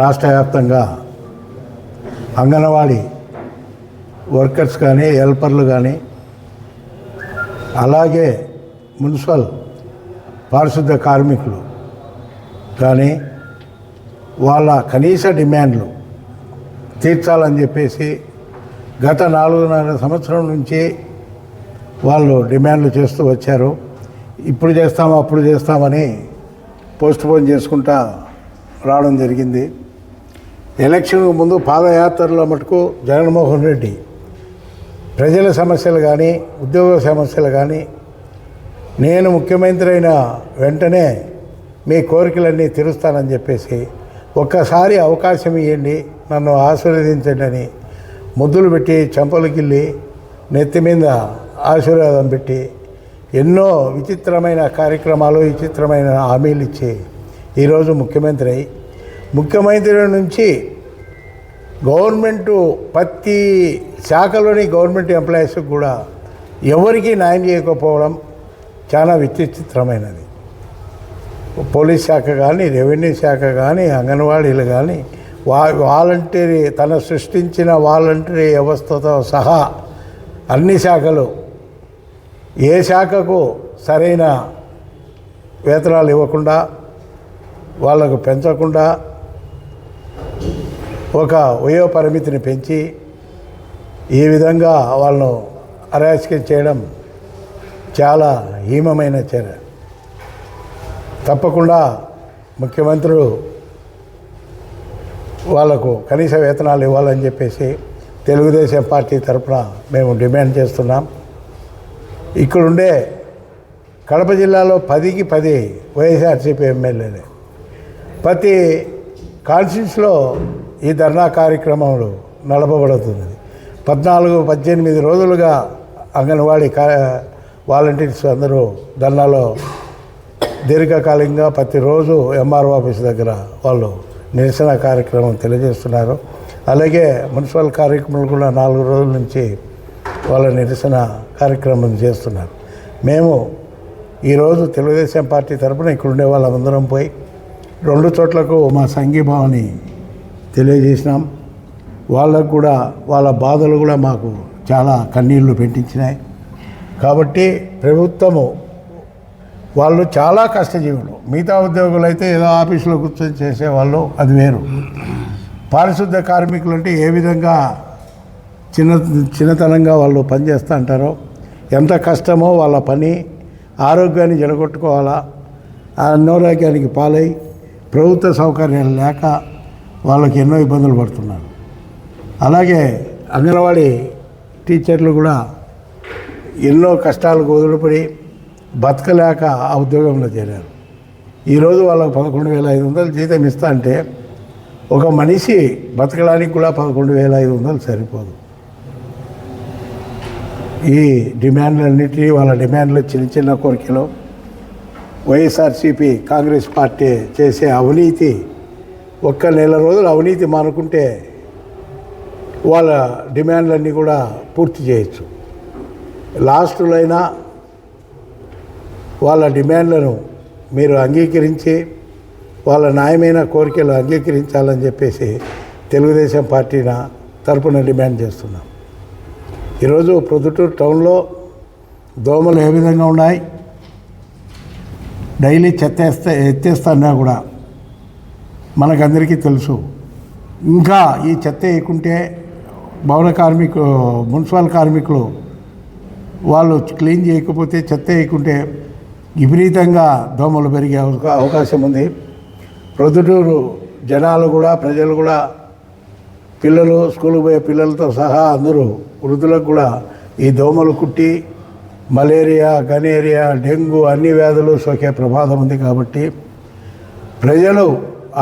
రాష్ట్ర వ్యాప్తంగా అంగన్వాడీ వర్కర్స్ కానీ హెల్పర్లు కానీ అలాగే మున్సిపల్ పారిశుద్ధ కార్మికులు కానీ వాళ్ళ కనీస డిమాండ్లు తీర్చాలని చెప్పేసి గత నాలుగున్నర సంవత్సరం నుంచి వాళ్ళు డిమాండ్లు చేస్తూ వచ్చారు. ఇప్పుడు చేస్తాము అప్పుడు చేస్తామని పోస్ట్ పోన్ చేసుకుంటా రావడం జరిగింది. ఎలక్షన్ ముందు పాదయాత్రలో మటుకు జగన్మోహన్ రెడ్డి ప్రజల సమస్యలు కానీ ఉద్యోగ సమస్యలు కానీ నేను ముఖ్యమంత్రి అయిన వెంటనే మీ కోరికలన్నీ తీరుస్తానని చెప్పేసి ఒక్కసారి అవకాశం ఇవ్వండి నన్ను ఆశీర్వదించండి అని ముద్దులు పెట్టి చెంపలు గిల్లి నెత్తి మీద ఆశీర్వాదం పెట్టి ఎన్నో విచిత్రమైన కార్యక్రమాలు విచిత్రమైన హామీలు ఇచ్చి ఈరోజు ముఖ్యమంత్రి అయి ముఖ్యమంత్రి నుంచి గవర్నమెంటు ప్రతి శాఖలోని గవర్నమెంట్ ఎంప్లాయీస్ కూడా ఎవరికీ న్యాయం చేయకపోవడం చాలా విచిత్రమైనది. పోలీస్ శాఖ కానీ రెవెన్యూ శాఖ కానీ అంగన్వాడీలు కానీ వా వాలంటీరీ తన సృష్టించిన వాలంటీరీ వ్యవస్థతో సహా అన్ని శాఖలు ఏ శాఖకు సరైన వేతనాలు ఇవ్వకుండా వాళ్ళకు పెంచకుండా ఒక వయో పరిమితిని పెంచి ఈ విధంగా వాళ్ళను అరాచకం చేయడం చాలా హీమమైన చర్య. తప్పకుండా ముఖ్యమంత్రులు వాళ్ళకు కనీస వేతనాలు ఇవ్వాలని చెప్పేసి తెలుగుదేశం పార్టీ తరఫున మేము డిమాండ్ చేస్తున్నాం. ఇక్కడుండే కడప జిల్లాలో పదికి పది వైఎస్ఆర్సీపీ ఎమ్మెల్యేలే. ప్రతి కాన్స్టిట్యూన్స్లో ఈ ధర్నా కార్యక్రమంలో నడపబడుతుంది. పద్నాలుగు పద్దెనిమిది రోజులుగా అంగన్వాడీ కా వాలంటీర్స్ అందరూ ధర్నాలో దీర్ఘకాలికంగా ప్రతిరోజు ఎంఆర్ఓ ఆఫీస్ దగ్గర వాళ్ళు నిరసన కార్యక్రమం తెలియజేస్తున్నారు. అలాగే మున్సిపల్ కార్యక్రమాలు కూడా నాలుగు రోజుల నుంచి వాళ్ళ నిరసన కార్యక్రమం చేస్తున్నారు. మేము ఈరోజు తెలుగుదేశం పార్టీ తరపున ఇక్కడ ఉండే వాళ్ళందరం పోయి రెండు చోట్లకు మా సంఘీభావాన్ని తెలియజేసినాం. వాళ్ళకు కూడా వాళ్ళ బాధలు కూడా మాకు చాలా కన్నీళ్ళు పెట్టించినాయి. కాబట్టి ప్రభుత్వము వాళ్ళు చాలా కష్టజీవులు. మిగతా ఉద్యోగులు అయితే ఏదో ఆఫీసులో కూర్చొని చేసేవాళ్ళు అది వేరు. పారిశుద్ధ కార్మికులు అంటే ఏ విధంగా చిన్న చిన్నతనంగా వాళ్ళు పనిచేస్తూ అంటారో ఎంత కష్టమో వాళ్ళ పని ఆరోగ్యాన్ని జడగొట్టుకోవాలా అనారోగ్యానికి పాలై ప్రభుత్వ సౌకర్యాలు లేక వాళ్ళకి ఎన్నో ఇబ్బందులు పడుతున్నారు. అలాగే అంగన్వాడీ టీచర్లు కూడా ఎన్నో కష్టాలకు వదిలిపడి బతకలేక ఆ ఉద్యోగంలో చేరారు. ఈరోజు వాళ్ళకి పదకొండు వేల ఐదు వందలు జీతం ఇస్తా అంటే ఒక మనిషి బతకడానికి కూడా పదకొండు వేల ఐదు వందలు సరిపోదు. ఈ డిమాండ్లన్నిటినీ వాళ్ళ డిమాండ్లు చిన్న చిన్న కోరికలు వైఎస్ఆర్సీపీ కాంగ్రెస్ పార్టీ చేసే అవినీతి ఒక్క నెల రోజులు అవినీతి మానుకుంటే వాళ్ళ డిమాండ్లన్నీ కూడా పూర్తి చేయొచ్చు. లాస్ట్లో అయినా వాళ్ళ డిమాండ్లను మీరు అంగీకరించి వాళ్ళ న్యాయమైన కోరికలు అంగీకరించాలని చెప్పేసి తెలుగుదేశం పార్టీన తరపున డిమాండ్ చేస్తున్నాం. ఈరోజు ప్రొద్దుటూరు టౌన్లో దోమలు ఏ విధంగా ఉన్నాయి? డైలీ చెత్త వేస్తే ఎత్తేస్తున్నా కూడా మనకందరికీ తెలుసు. ఇంకా ఈ చెత్త వేయకుంటే భవన కార్మికు మున్సిపల్ కార్మికులు వాళ్ళు క్లీన్ చేయకపోతే చెత్త వేయకుంటే విపరీతంగా దోమలు పెరిగే అవకా- అవకాశం ఉంది. ప్రొద్దుటూరు జనాలు కూడా ప్రజలు కూడా పిల్లలు స్కూల్కి పోయే పిల్లలతో సహా అందరూ వృద్ధులకు కూడా ఈ దోమలు కుట్టి మలేరియా గనేరియా డెంగ్యూ అన్ని వ్యాధులు సోకే ప్రమాదం ఉంది కాబట్టి ప్రజలు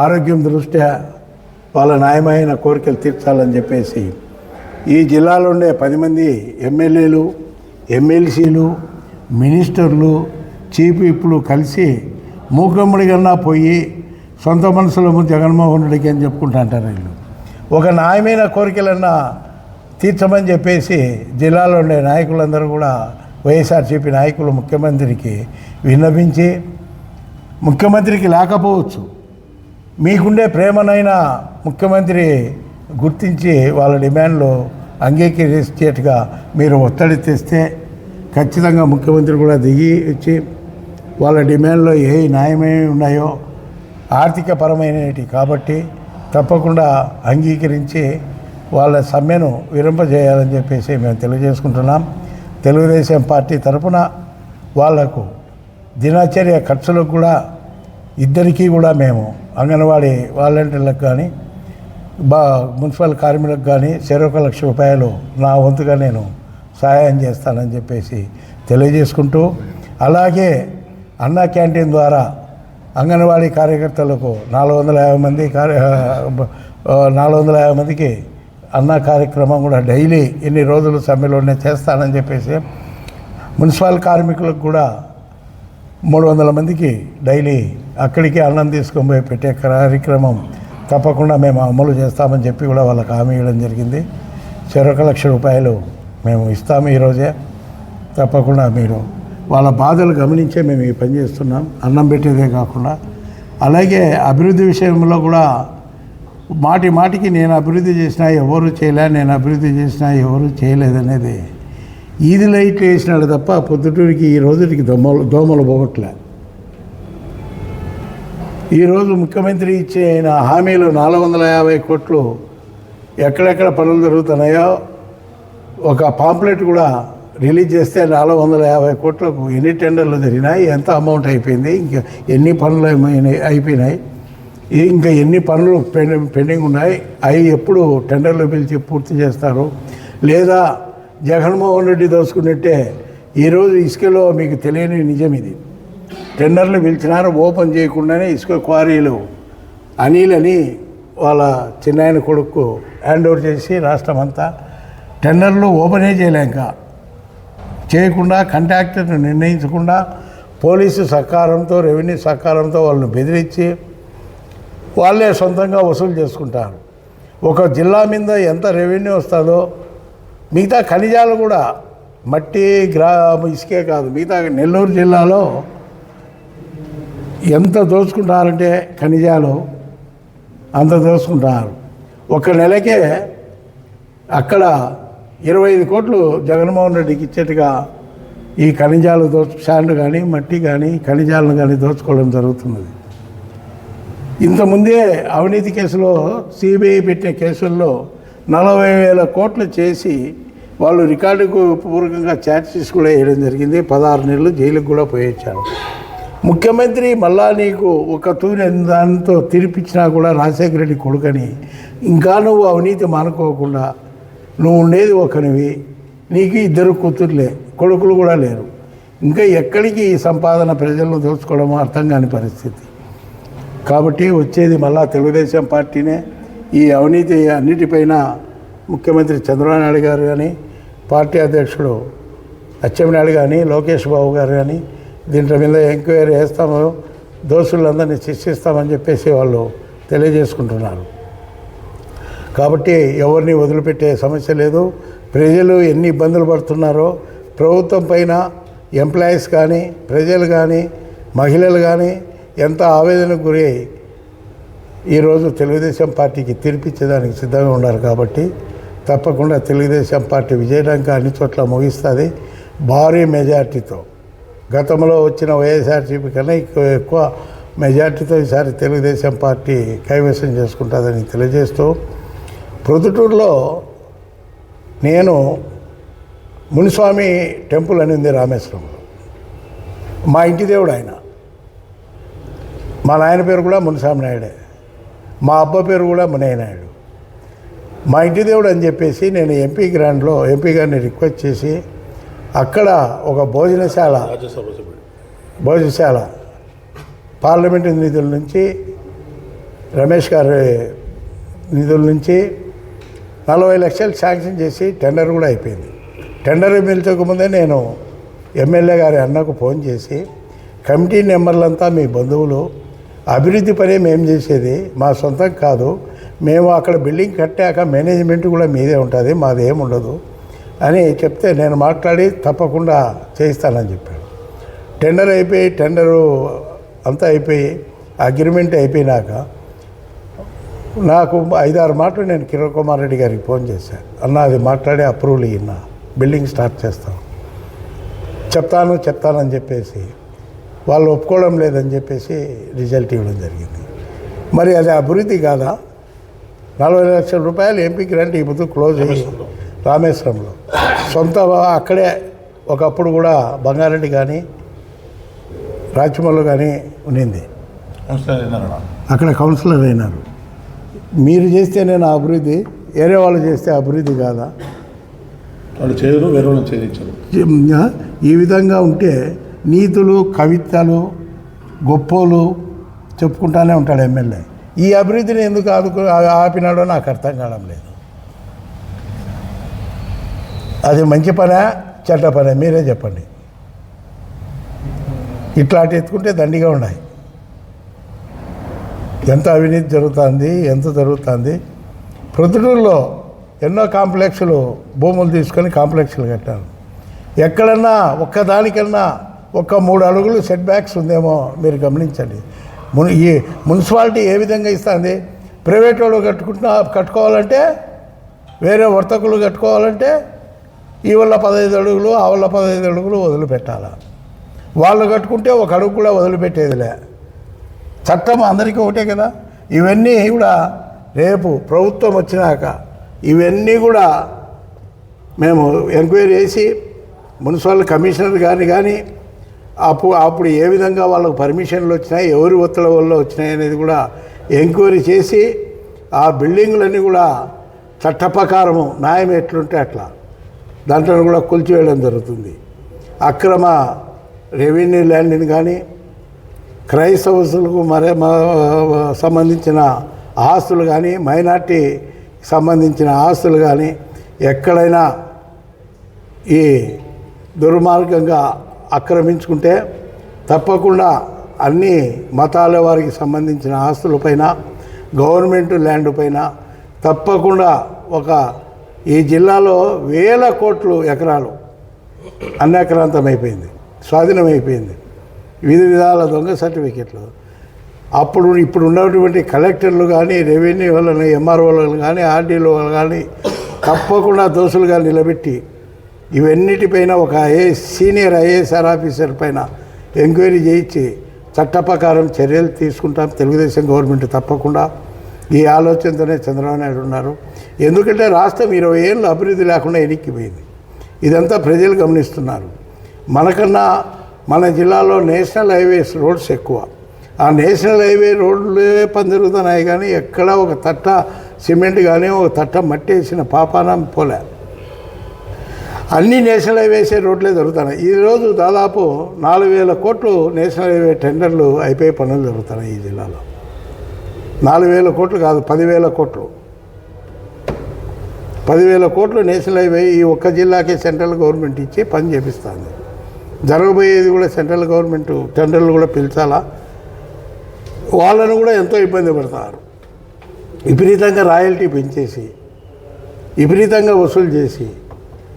ఆరోగ్యం దృష్ట్యా వాళ్ళ న్యాయమైన కోరికలు తీర్చాలని చెప్పేసి ఈ జిల్లాలో ఉండే పది మంది ఎమ్మెల్యేలు ఎమ్మెల్సీలు మినిస్టర్లు చీఫ్ ఇప్పుడు కలిసి మూకమ్మడి కన్నా పోయి సొంత మనసులో జగన్మోహన్ రెడ్డికి అని చెప్పుకుంటా అంటారు వీళ్ళు. ఒక న్యాయమైన కోరికలన్నా తీర్చమని చెప్పేసి జిల్లాలో ఉండే నాయకులందరూ కూడా వైఎస్ఆర్సీపీ నాయకులు ముఖ్యమంత్రికి విన్నపించి ముఖ్యమంత్రికి లేకపోవచ్చు. మీకుండే ప్రేమనైనా ముఖ్యమంత్రి గుర్తించి వాళ్ళ డిమాండ్లు అంగీకరించేట్టుగా మీరు ఒత్తిడి తెస్తే ఖచ్చితంగా ముఖ్యమంత్రి కూడా దిగి వచ్చి వాళ్ళ డిమాండ్లో ఏ న్యాయమై ఉన్నాయో ఆర్థిక పరమైనవి కాబట్టి తప్పకుండా అంగీకరించి వాళ్ళ సమ్మెను విరింపజేయాలని చెప్పేసి మేము తెలియజేసుకుంటున్నాం. తెలుగుదేశం పార్టీ తరఫున వాళ్ళకు దినచర్య ఖర్చులకు కూడా ఇద్దరికీ కూడా మేము అంగన్వాడీ వాలంటీర్లకు కానీ బా మున్సిపల్ కార్మికులకు కానీ చెరొక లక్ష రూపాయలు నా వంతుగా నేను సహాయం చేస్తానని చెప్పేసి తెలియజేసుకుంటూ అలాగే అన్నా క్యాంటీన్ ద్వారా అంగన్వాడీ కార్యకర్తలకు నాలుగు వందల యాభై మంది కార్య నాలుగు వందల యాభై మందికి అన్న కార్యక్రమం కూడా డైలీ ఎన్ని రోజులు సమ్మెలోనే చేస్తానని చెప్పేసి మున్సిపల్ కార్మికులకు కూడా మూడు వందల మందికి డైలీ అక్కడికి అన్నం తీసుకొని పోయి పెట్టే కార్యక్రమం తప్పకుండా మేము అమలు చేస్తామని చెప్పి కూడా వాళ్ళకి హామీ ఇవ్వడం జరిగింది. చెరొక లక్ష రూపాయలు మేము ఇస్తాము ఈరోజే తప్పకుండా మీరు వాళ్ళ బాధలు గమనించే మేము ఈ పని చేస్తున్నాం. అన్నం పెట్టేదే కాకుండా. అలాగే అభివృద్ధి విషయంలో కూడా మాటి మాటికి నేను అభివృద్ధి చేసినా ఎవరు చేయలే నేను అభివృద్ధి చేసినా ఎవరు చేయలేదనేది ఈది లైట్ వేసినాడు తప్ప పొద్దుటూరికి ఈ రోజుకి దోమలు దోమలు పోగొట్టలే. ఈరోజు ముఖ్యమంత్రి ఇచ్చిన హామీలు నాలుగు వందల యాభై కోట్లు ఎక్కడెక్కడ పనులు జరుగుతున్నాయో ఒక పాంప్లెట్ కూడా రిలీజ్ చేస్తే నాలుగు వందల యాభై కోట్లకు ఎన్ని టెండర్లు జరిగినాయి ఎంత అమౌంట్ అయిపోయింది ఇంకా ఎన్ని పనులు అయిపోయినాయి ఇంకా ఎన్ని పనులు పెండింగ్ ఉన్నాయి అవి ఎప్పుడు టెండర్లు పిలిచి పూర్తి చేస్తారు లేదా జగన్మోహన్ రెడ్డి దోసుకున్నట్టే ఈరోజు ఇసుకలో మీకు తెలియని నిజం ఇది. టెండర్లు పిలిచినారు ఓపెన్ చేయకుండానే ఇసుక క్వారీలు అనిల్ అని వాళ్ళ చిన్నాయన కొడుకు హ్యాండ్ ఓవర్ చేసి రాష్ట్రం అంతా టెండర్లు ఓపెనే చేయలేక చేయకుండా కాంట్రాక్టర్ను నిర్ణయించకుండా పోలీసు సహకారంతో రెవెన్యూ సహకారంతో వాళ్ళని బెదిరించి వాళ్ళే సొంతంగా వసూలు చేసుకుంటారు. ఒక జిల్లా మీద ఎంత రెవెన్యూ వస్తుందో మిగతా ఖనిజాలు కూడా మట్టి గ్రా ఇసుకే కాదు మిగతా నెల్లూరు జిల్లాలో ఎంత దోచుకుంటారంటే ఖనిజాలు అంత దోచుకుంటారు. ఒక నెలకే అక్కడ ఇరవై ఐదు కోట్లు జగన్మోహన్ రెడ్డికి ఇచ్చేట్టుగా ఈ ఖనిజాలు దోచు శాండ్ కానీ మట్టి కానీ ఖనిజాలను కానీ దోచుకోవడం జరుగుతున్నది. ఇంతకుముందే అవినీతి కేసులో సిబిఐ పెట్టిన కేసుల్లో నలభై వేల కోట్లు చేసి వాళ్ళు రికార్డుకు పూర్వకంగా ఛార్జెస్ కూడా వేయడం జరిగింది. పదహారు నెలలు జైలుకు కూడా పోయొచ్చారు ముఖ్యమంత్రి మళ్ళా నీకు ఒక తూని దానితో తిరిపించినా కూడా రాజశేఖర రెడ్డి కొడుకని ఇంకా నువ్వు అవినీతి మానుకోకుండా నువ్వు ఉండేది ఒకనివి. నీకు ఇద్దరు కూతుర్లే కొడుకులు కూడా లేరు. ఇంకా ఎక్కడికి ఈ సంపాదన ప్రజలను దోచుకోవడమో అర్థం కాని పరిస్థితి. కాబట్టి వచ్చేది మళ్ళా తెలుగుదేశం పార్టీనే. ఈ అవినీతి అన్నిటిపైన ముఖ్యమంత్రి చంద్రబాబు నాయుడు గారు కానీ పార్టీ అధ్యక్షుడు అచ్చెన్నాయుడు కానీ లోకేష్ బాబు గారు కానీ దీంట్లో మీద ఎంక్వైరీ చేస్తాము దోషులందరినీ శిక్షిస్తామని చెప్పేసి వాళ్ళు తెలియజేసుకుంటున్నారు. కాబట్టి ఎవరిని వదిలిపెట్టే సమస్య లేదు. ప్రజలు ఎన్ని ఇబ్బందులు పడుతున్నారో ప్రభుత్వం పైన ఎంప్లాయీస్ కానీ ప్రజలు కానీ మహిళలు కానీ ఎంత ఆవేదనకు గురి అయ్యి ఈరోజు తెలుగుదేశం పార్టీకి తీర్పిచ్చేదానికి సిద్ధంగా ఉన్నారు కాబట్టి తప్పకుండా తెలుగుదేశం పార్టీ విజయడంగా అన్ని చోట్ల ముగిస్తుంది. భారీ మెజార్టీతో. గతంలో వచ్చిన వైఎస్ఆర్సీపీ కన్నా ఎక్కువ ఎక్కువ మెజార్టీతో ఈసారి తెలుగుదేశం పార్టీ కైవసం చేసుకుంటుందని తెలియజేస్తూ ప్రొద్దుటూరులో నేను మునిస్వామి టెంపుల్ అని ఉంది రామేశ్వరంలో. మా ఇంటి దేవుడు ఆయన. మా నాయన పేరు కూడా మునిస్వామి నాయుడే. మా అబ్బ పేరు కూడా మునయ్య మా ఇంటి దేవుడు అని చెప్పేసి నేను ఎంపీ గ్రాండ్లో ఎంపీ గారిని రిక్వెస్ట్ చేసి అక్కడ ఒక భోజనశాల భోజనశాల పార్లమెంటు నిధుల నుంచి రమేష్ గారి నిధుల నుంచి నలభై లక్షలు శాంక్షన్ చేసి టెండర్ కూడా అయిపోయింది. టెండర్ పిలిచకముందే నేను ఎమ్మెల్యే గారి అన్నకు ఫోన్ చేసి కమిటీ నెంబర్లంతా మీ బంధువులు అభివృద్ధి పనే మేము చేసేది. మా సొంతం కాదు. మేము అక్కడ బిల్డింగ్ కట్టాక మేనేజ్మెంట్ కూడా మీదే ఉంటుంది. మాది ఉండదు. అని చెప్తే నేను మాట్లాడి తప్పకుండా చేయిస్తానని చెప్పాడు. టెండర్ అయిపోయి టెండరు అంతా అయిపోయి అగ్రిమెంట్ అయిపోయినాక నాకు ఐదారు మాటలు నేను కిరణ్ కుమార్ రెడ్డి గారికి ఫోన్ చేశాను అన్న అది మాట్లాడి అప్రూవల్ ఇన్నా బిల్డింగ్ స్టార్ట్ చేస్తాను చెప్తాను చెప్తానని చెప్పేసి వాళ్ళు ఒప్పుకోవడం లేదని చెప్పేసి రిజల్ట్ ఇవ్వడం జరిగింది. మరి అది అభివృద్ధి కాదా? నలభై లక్షల రూపాయలు ఎంపీ గ్రాంట్ పొద్దు క్లోజ్ రామేశ్వరంలో. సొంత అక్కడే ఒకప్పుడు కూడా బంగారెడ్డి కానీ రాచమల్లు కానీ ఉండింది అక్కడ కౌన్సిలర్ అయినారు. మీరు చేస్తేనే నా అభివృద్ధి వేరే వాళ్ళు చేస్తే అభివృద్ధి కాదా? వాళ్ళు చేయరు వేరే వాళ్ళని చేయించరు ఈ విధంగా ఉంటే నీతులు కవితలు గొప్పలు చెప్పుకుంటానే ఉంటాడు ఎమ్మెల్యే. ఈ అభివృద్ధిని ఎందుకు ఆదుకు ఆపినాడో నాకు అర్థం కావడం లేదు. అది మంచి పనా చెడ్డ పనా మీరే చెప్పండి. ఇట్లాంటి ఎత్తుకుంటే దండిగా ఉన్నాయి. ఎంత అవినీతి జరుగుతుంది ఎంత జరుగుతుంది. ప్రొద్దుటూరులో ఎన్నో కాంప్లెక్స్లు భూములు తీసుకొని కాంప్లెక్స్లు కట్టారు. ఎక్కడన్నా ఒక్కదానికన్నా ఒక్క మూడు అడుగులు సెట్ బ్యాక్స్ ఉందేమో మీరు గమనించండి. మున్ ఈ మున్సిపాలిటీ ఏ విధంగా ఇస్తుంది? ప్రైవేట్ వాళ్ళు కట్టుకుంటున్నా కట్టుకోవాలంటే వేరే వర్తకులు కట్టుకోవాలంటే ఈ వల్ల పదహైదు అడుగులు ఆ వల్ల పదహైదు అడుగులు వదిలిపెట్టాలి? వాళ్ళు కట్టుకుంటే ఒక అడుగు కూడా వదిలిపెట్టేదిలే. చట్టం అందరికీ ఒకటే కదా? ఇవన్నీ కూడా రేపు ప్రభుత్వం వచ్చినాక ఇవన్నీ కూడా మేము ఎంక్వైరీ చేసి మున్సిపల్ కమిషనర్ గారిని కానీ అప్పుడు అప్పుడు ఏ విధంగా వాళ్ళకు పర్మిషన్లు వచ్చినాయి ఎవరి ఒత్తిడి వల్ల వచ్చినాయి అనేది కూడా ఎంక్వైరీ చేసి ఆ బిల్డింగ్లన్నీ కూడా చట్ట ప్రకారము న్యాయం ఎట్లుంటే అట్లా. దాంట్లో కూడా కూల్చివేయడం జరుగుతుంది. అక్రమ రెవెన్యూ ల్యాండ్ని కానీ క్రైస్తవులకు మరే సంబంధించిన ఆస్తులు కానీ మైనార్టీ సంబంధించిన ఆస్తులు కానీ ఎక్కడైనా ఈ దుర్మార్గంగా ఆక్రమించుకుంటే తప్పకుండా అన్ని మతాల వారికి సంబంధించిన ఆస్తులపైన గవర్నమెంట్ ల్యాండ్ పైన తప్పకుండా ఒక ఈ జిల్లాలో వేల కోట్లు ఎకరాలు అన్యాక్రాంతమైపోయింది స్వాధీనమైపోయింది వివిధ విధాల దొంగ సర్టిఫికెట్లు. అప్పుడు ఇప్పుడు ఉన్నటువంటి కలెక్టర్లు కానీ రెవెన్యూ వాళ్ళని ఎంఆర్ఓ వాళ్ళని కానీ ఆర్డీఓ వాళ్ళు కానీ తప్పకుండా దోషులుగా నిలబెట్టి ఇవన్నిటిపైన ఒక ఐఏఎస్ సీనియర్ ఐఏఎస్ఆర్ ఆఫీసర్ పైన ఎంక్వైరీ చేయించి చట్ట ప్రకారం చర్యలు తీసుకుంటాం. తెలుగుదేశం గవర్నమెంట్ తప్పకుండా ఈ ఆలోచనతోనే చంద్రబాబు నాయుడు ఉన్నారు. ఎందుకంటే రాష్ట్రం ఇరవై ఏళ్ళు అభివృద్ధి లేకుండా ఎనిక్కిపోయింది ఇదంతా ప్రజలు గమనిస్తున్నారు. మనకన్నా మన జిల్లాలో నేషనల్ హైవేస్ రోడ్స్ ఎక్కువ. ఆ నేషనల్ హైవే రోడ్లే పని జరుగుతున్నాయి కానీ ఎక్కడ ఒక తట్ట సిమెంట్ కానీ ఒక తట్ట మట్టి వేసిన పాపానం పోలే. అన్ని నేషనల్ హైవేసే రోడ్లే జరుగుతున్నాయి. ఈరోజు దాదాపు నాలుగు వేల కోట్లు నేషనల్ హైవే టెండర్లు అయిపోయే పనులు జరుగుతున్నాయి ఈ జిల్లాలో. నాలుగు వేల కోట్లు కాదు పదివేల కోట్లు. పదివేల కోట్లు నేషనల్ హైవే ఈ ఒక్క జిల్లాకే సెంట్రల్ గవర్నమెంట్ ఇచ్చి పని చేపిస్తుంది. జరగబోయేది కూడా సెంట్రల్ గవర్నమెంట్ టెండర్లు కూడా పిలిచాలా? వాళ్ళను కూడా ఎంతో ఇబ్బంది పడతారు. విపరీతంగా రాయల్టీ పెంచేసి విపరీతంగా వసూలు చేసి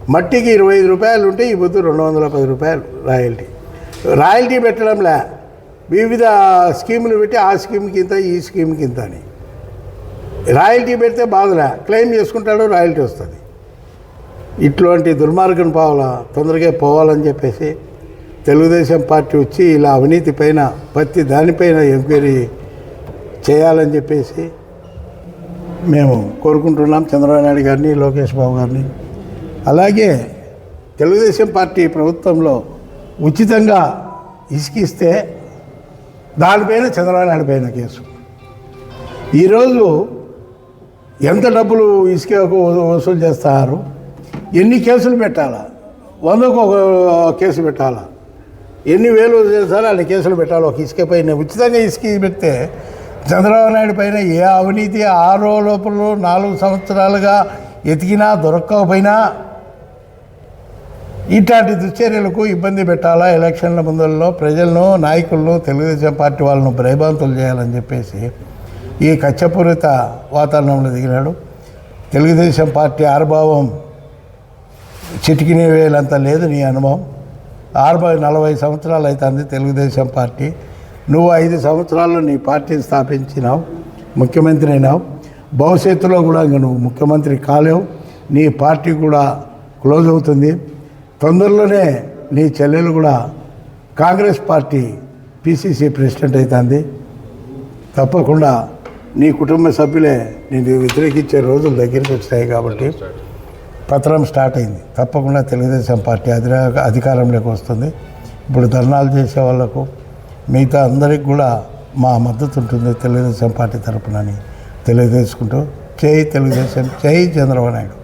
మట్టికి ఇరవై ఐదు రూపాయలు ఉంటే ఈ పొద్దు రెండు వందల పది రూపాయలు రాయల్టీ. రాయల్టీ పెట్టడంలే. వివిధ స్కీములు పెట్టి ఆ స్కీమ్కి ఇంత ఈ స్కీమ్కి ఇంత అని. రాయల్టీ పెడితే బాధలే. క్లెయిమ్ చేసుకుంటాడు రాయల్టీ వస్తుంది. ఇట్లాంటి దుర్మార్గం పోవాలా? తొందరగా పోవాలని చెప్పేసి తెలుగుదేశం పార్టీ వచ్చి ఇలా అవినీతి పైన ప్రతి దానిపైన ఎంక్వైరీ చేయాలని చెప్పేసి మేము కోరుకుంటున్నాం. చంద్రబాబు నాయుడు గారిని లోకేష్ బాబు గారిని. అలాగే తెలుగుదేశం పార్టీ ప్రభుత్వంలో ఉచితంగా ఇసుకిస్తే దానిపైన చంద్రబాబు నాయుడు పైన కేసు. ఈరోజు ఎంత డబ్బులు ఇసుకకు వసూలు చేస్తారు? ఎన్ని కేసులు పెట్టాలా? వందకు ఒక కేసు పెట్టాలా? ఎన్ని వేలు చేస్తారో? అన్ని కేసులు పెట్టాలి? ఒక ఇసుక పైన ఉచితంగా ఇసుక పెడితే చంద్రబాబు నాయుడు పైన ఏ అవినీతి ఆరో లోపల నాలుగు సంవత్సరాలుగా ఎతికినా దొరక్కపోయినా ఇట్లాంటి దుశ్చర్యలకు ఇబ్బంది పెట్టాలా? ఎలక్షన్ల ముందల్లో ప్రజలను నాయకులను తెలుగుదేశం పార్టీ వాళ్ళను భయభ్రాంతులు చేయాలని చెప్పేసి ఈ కచ్చపూరిత వాతావరణంలో దిగినాడు. తెలుగుదేశం పార్టీ ఆర్భావం చిటికిన వేలంత లేదు నీ అనుభవం. అరవై నలభై సంవత్సరాలు అవుతుంది తెలుగుదేశం పార్టీ. నువ్వు ఐదు సంవత్సరాల్లో నీ పార్టీని స్థాపించినావు ముఖ్యమంత్రి అయినావు. భవిష్యత్తులో కూడా ఇంక నువ్వు ముఖ్యమంత్రి కాలేవు. నీ పార్టీ కూడా క్లోజ్ అవుతుంది. తొందరలోనే నీ చెల్లెలు కూడా కాంగ్రెస్ పార్టీ పిసిసి ప్రెసిడెంట్ అవుతుంది తప్పకుండా నీ కుటుంబ సభ్యులే నేను వ్యతిరేకించే రోజులు దగ్గరికి వచ్చాయి కాబట్టి పత్రం స్టార్ట్ అయింది. తప్పకుండా తెలుగుదేశం పార్టీ అధిరా అధికారంలోకి వస్తుంది. ఇప్పుడు ధర్నాలు చేసే వాళ్ళకు మిగతా అందరికి కూడా మా మద్దతు ఉంటుంది తెలుగుదేశం పార్టీ తరపునని తెలియజేసుకుంటూ జై తెలుగుదేశం జై చంద్రబాబు నాయుడు.